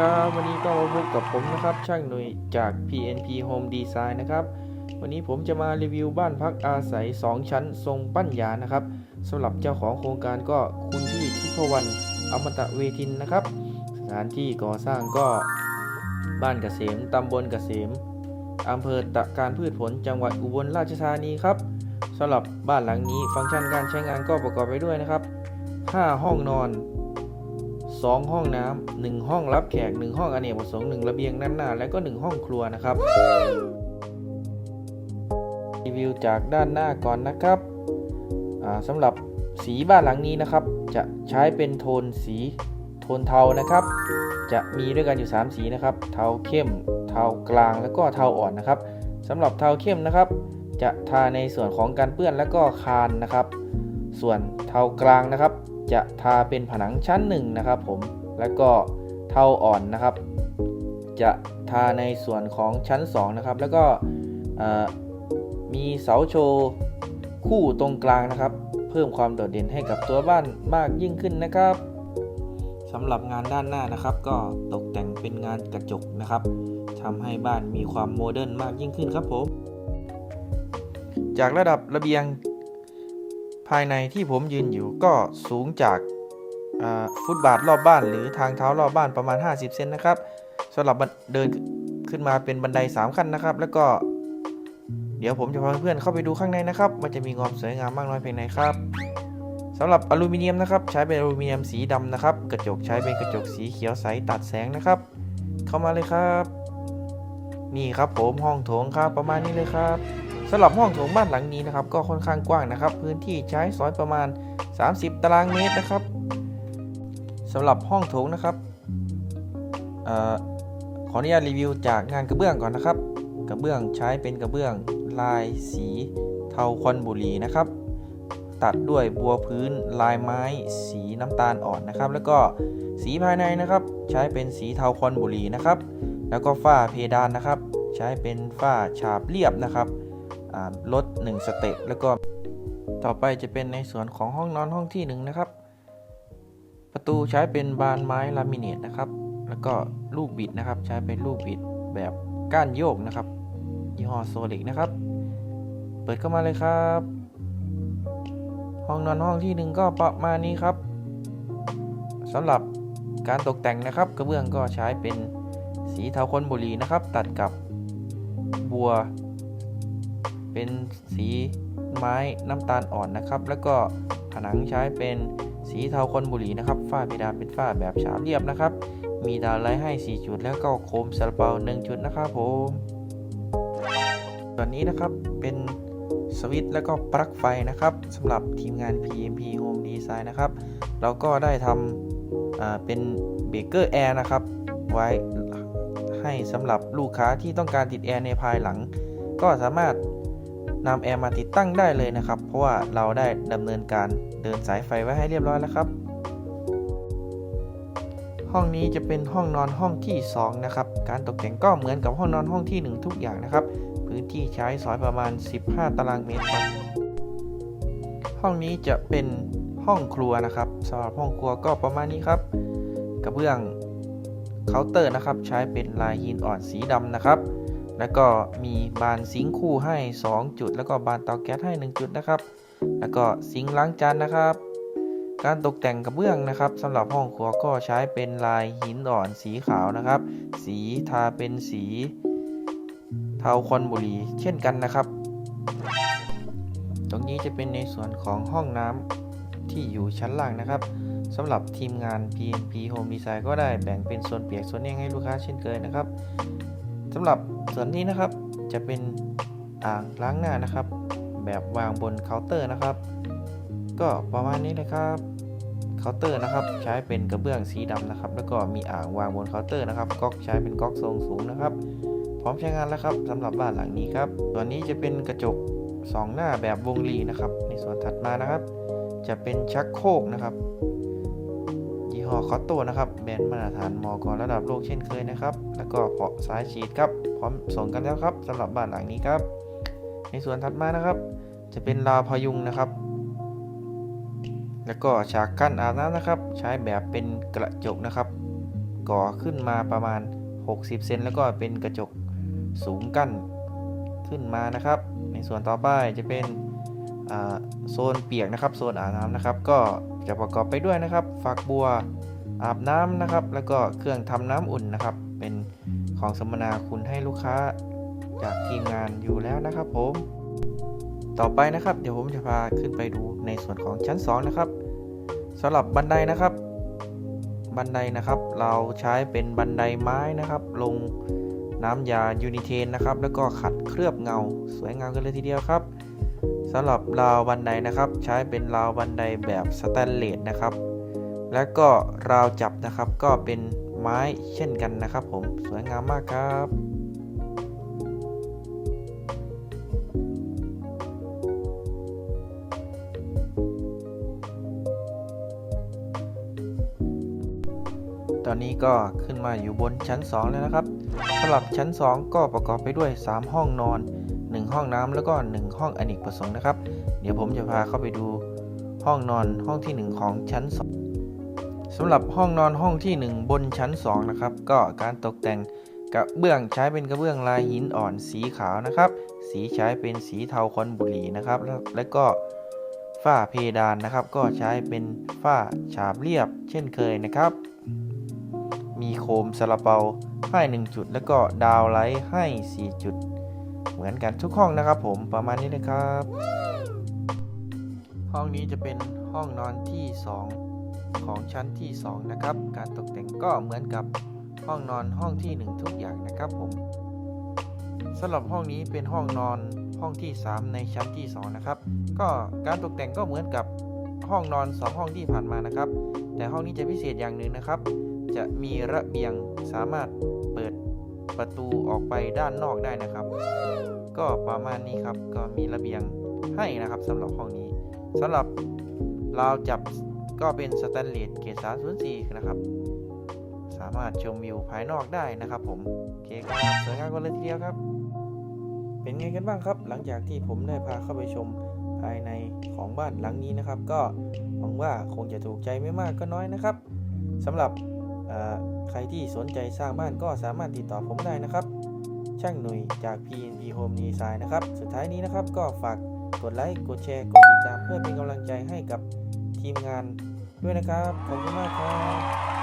ครับ วันนี้ก็มาพบกับผมนะครับ ช่างหนุ่ยจาก PNP Home Design นะครับ วันนี้ผมจะมารีวิวบ้านพักอาศัย 2 ชั้น ทรงปั้นยานะครับสำหรับเจ้าของโครงการก็คุณพี่ทิพวรรณอมตะเวทินนะครับ สถานที่ก่อสร้างก็บ้านเกษมตำบลเกษมอำเภอตะการพืชผลจังหวัดอุบลราชธานีครับสำหรับบ้านหลังนี้ฟังก์ชันการใช้งานก็ประกอบไปด้วยนะครับ 5 ห้องนอน 2 ห้องน้ำ1ห้องรับแขก 1 ห้องอเนกประสงค์1ระเบียงด้านหน้า และก็ 1 ห้องครัวนะครับ รีวิวจากด้านหน้าก่อนนะครับอ่าสำหรับสีบ้านหลังนี้นะครับ จะใช้เป็นโทนสีโทนเทานะครับ จะมีด้วยกันอยู่ 3 สีนะครับ เทาเข้ม เทากลาง แล้วก็เทาอ่อนนะครับสำหรับเทาเข้มนะครับ จะทาในส่วนของการเปื้อนและก็คานนะครับ ส่วนเทากลางนะครับ จะทาเป็นผนังชั้นหนึ่งนะครับผมแล้วก็เทาอ่อนนะครับ จะทาในส่วนของชั้น2นะครับแล้วก็มีเสาโชว์คู่ตรงกลางนะครับ เพิ่มความโดดเด่นให้กับตัวบ้านมากยิ่งขึ้นนะครับสำหรับงานด้านหน้านะครับ ก็ตกแต่งเป็นงานกระจกนะครับทำให้บ้านมีความโมเดิร์นมากยิ่งขึ้นครับผมจากระดับระเบียง ภายในที่ผมยืนอยู่ก็สูงจากฟุตบาทรอบบ้านหรือทางเท้ารอบบ้านประมาณ 50 เซนนะครับสำหรับเดินขึ้นมาเป็นบันได 3 ขั้นนะครับ แล้วก็เดี๋ยวผมจะพาเพื่อนๆเข้าไปดูข้างในนะครับว่าจะมีความสวยงามมากน้อยเพียงไหนครับสำหรับอลูมิเนียมนะครับ ใช้เป็นอลูมิเนียมสีดำนะครับ กระจกใช้เป็นกระจกสีเขียวใสตัดแสงนะครับ เข้ามาเลยครับ นี่ครับผมห้องโถงครับประมาณนี้เลยครับ สำหรับห้องโถงบ้านหลังนี้นะครับ ก็ค่อนข้างกว้างนะครับ พื้นที่ใช้สอยประมาณ 30 ตารางเมตรนะครับสำหรับห้องโถงนะครับออขออนุญาตรีวิวจากงานกระเบื้องก่อนนะครับ กระเบื้องใช้เป็นกระเบื้องลายสีเทาควันบุรีนะครับ ตัดด้วยบัวพื้นลายไม้ สีน้ำตาลอ่อนนะครับ แล้วก็สีภายในนะครับ ใช้เป็นสีเทาควันบุรีนะครับ แล้วก็ฝ้าเพดานนะครับ ใช้เป็นฝ้าฉาบเรียบนะครับ ลด 1 สเต็ปแล้วก็ต่อไปจะเป็นในส่วนของห้องนอนห้องที่1นะครับ ประตูใช้เป็นบานไม้ลามิเนตนะครับ แล้วก็ลูกบิดนะครับ ใช้เป็นลูกบิดแบบก้านโยกนะครับยี่ห้อโซลิกนะครับ เปิดเข้ามาเลยครับ ห้องนอนห้องที่หนึ่งก็ประมาณนี้ครับสำหรับการตกแต่งนะครับ กระเบื้องก็ใช้เป็นสีเทาคนบุรีนะครับ ตัดกับบัว เป็นสีไม้น้ำตาลอ่อนนะครับ แล้วก็ผนังใช้เป็นสีเทาคอนบุหรีนะครับ ฝ้าเพดานเป็นฝ้าแบบฉาบเรียบนะครับ มีดาวไลท์ให้ 4 จุด แล้วก็โคมซาลาเปา1จุดนะครับผมส่วนนี้นะครับเป็นสวิตช์แล้วก็ปลั๊กไฟนะครับสำหรับทีมงาน PMP Home Design นะครับ เราก็ได้ทำเป็นเบเกอร์แอร์นะครับ ไว้ให้สำหรับลูกค้าที่ต้องการติดแอร์ในภายหลัง ก็สามารถ นำแอร์มาติดตั้งได้เลยนะครับ เพราะว่าเราได้ดำเนินการเดินสายไฟไว้ให้เรียบร้อยแล้วครับ ห้องนี้จะเป็นห้องนอนห้องที่ 2 นะครับ การตกแต่งก็เหมือนกับห้องนอนห้องที่ 1 ทุกอย่างนะครับ พื้นที่ใช้สอยประมาณ 15 ตารางเมตรครับห้องนี้จะเป็นห้องครัวนะครับสำหรับห้องครัวก็ประมาณนี้ครับกระเบื้องเคาน์เตอร์นะครับ ใช้เป็นลายหินอ่อนสีดำนะครับ แล้วก็มีบานซิงคู่ให้ 2 จุด แล้วก็บานเตาแก๊สให้ 1 จุดนะครับ แล้วก็ซิงล้างจานนะครับ การตกแต่งกระเบื้องนะครับสำหรับห้องครัวก็ใช้เป็นลายหินอ่อนสีขาวนะครับ สีทาเป็นสีเทาคอนบุรีเช่นกันนะครับ ตรงนี้จะเป็นในส่วนของห้องน้ำที่อยู่ชั้นล่างนะครับสำหรับทีมงาน PNP Home Design ก็ได้แบ่งเป็นโซนเปียกโซนแห้งให้ลูกค้าเช่นเคยนะครับ สำหรับส่วนนี้นะครับจะเป็นอ่างล้างหน้านะครับ แบบวางบนเคาน์เตอร์นะครับ ก็ประมาณนี้เลยครับเคาน์เตอร์นะครับ ใช้เป็นกระเบื้องสีดำนะครับ แล้วก็มีอ่างวางบนเคาน์เตอร์นะครับก๊อกใช้เป็นก๊อกทรงสูงนะครับ พร้อมใช้งานแล้วครับสำหรับบ้านหลังนี้ครับตัวนี้จะเป็นกระจกสองหน้าแบบวงรีนะครับ ในส่วนถัดมานะครับ จะเป็นชักโครกนะครับ ห้อคอตโตนะครับแบรนด์มาตรฐานมอกระดับโลกเช่นเคยนะครับ แล้วก็เปาะสายฉีดครับพร้อมส่งกันแล้วครับสำหรับบ้านหลังนี้ครับ ในส่วนถัดมานะครับ จะเป็นราวพยุงนะครับ แล้วก็ฉากกั้นอาบน้ำนะครับ ใช้แบบเป็นกระจกนะครับ ก่อขึ้นมาประมาณ 60 เซนแล้วก็เป็นกระจกสูงกั้นขึ้นมานะครับ ในส่วนต่อไปจะเป็นโซนเปียกนะครับ โซนอาบน้ำนะครับ ก็จะประกอบไปด้วยนะครับ ฝักบัว อาบน้ำนะครับ แล้วก็เครื่องทำน้ำอุ่นนะครับ เป็นของสัมมนาคุณให้ลูกค้าจากทีมงานอยู่แล้วนะครับ ผม ต่อไปนะครับ เดี๋ยวผมจะพาขึ้นไปดูในส่วนของชั้น 2 นะครับสำหรับบันไดนะครับ บันไดนะครับ เราใช้เป็นบันไดไม้นะครับ ลงน้ำยายูนิเทนนะครับ แล้วก็ขัดเคลือบเงา สวยงามกันเลยทีเดียวครับสำหรับราวบันไดนะครับ ใช้เป็นราวบันไดแบบสแตนเลสนะครับ แล้วก็ราวจับนะครับก็เป็นไม้เช่นกันนะครับ ผมสวยงามมากครับตอนนี้ก็ขึ้นมาอยู่บนชั้น 2 แล้วนะครับสำหรับชั้น 2 ก็ประกอบไปด้วย 3 ห้องนอน 1 ห้องน้ำแล้วก็ 1 ห้องอเนกประสงค์นะครับ เดี๋ยวผมจะพาเข้าไปดูห้องนอนห้องที่ 1 ของชั้น 2 สำหรับห้องนอนห้องที่ 1 บนชั้น 2 นะครับ ก็การตกแต่งกระเบื้องใช้เป็นกระเบื้องลายหินอ่อนสีขาวนะครับ สีใช้เป็นสีเทาคอนบุหรี่นะครับ แล้วแล้วก็ฝ้าเพดานนะครับ ก็ใช้เป็นฝ้าฉาบเรียบ เช่นเคยนะครับ มีโคมซาลาเปาให้ 1 จุด แล้วก็ดาวไลท์ให้ 4 จุด เหมือนกันทุกห้องนะครับ ผมประมาณนี้เลยครับ ห้องนี้จะเป็นห้องนอนที่ 2 ของชั้นที่ 2 นะครับ การตกแต่งก็เหมือนกับห้องนอนห้องที่ 1 ทุกอย่างนะครับผมสำหรับห้องนี้เป็นห้องนอนห้องที่ 3 ในชั้นที่ 2 นะครับ ก็การตกแต่งก็เหมือนกับห้องนอน 2 ห้องที่ผ่านมานะครับ แต่ห้องนี้จะพิเศษอย่างหนึ่งนะครับ จะมีระเบียงสามารถเปิดประตูออกไปด้านนอกได้นะครับ ก็ประมาณนี้ครับก็มีระเบียงให้นะครับสำหรับห้องนี้สำหรับราวจับ ก็เป็นสแตนเลสเกรด304 นะครับ สามารถชมวิวภายนอกได้นะครับผม โอเคครับสวยงามกันเลยทีเดียวครับ เป็นไงกันบ้างครับ หลังจากที่ผมได้พาเข้าไปชมภายในของบ้านหลังนี้นะครับ ก็หวังว่าคงจะถูกใจไม่มากก็น้อยนะครับสำหรับใครที่สนใจสร้างบ้านก็สามารถติดต่อผมได้นะครับ ช่างหนุ่ยจาก PNP Home Design นะครับ สุดท้ายนี้นะครับก็ฝากกดไลค์ กดแชร์ กดติดตามเพื่อเป็นกำลังใจให้กับทีมงาน ด้วยนะครับ ขอบคุณมากครับ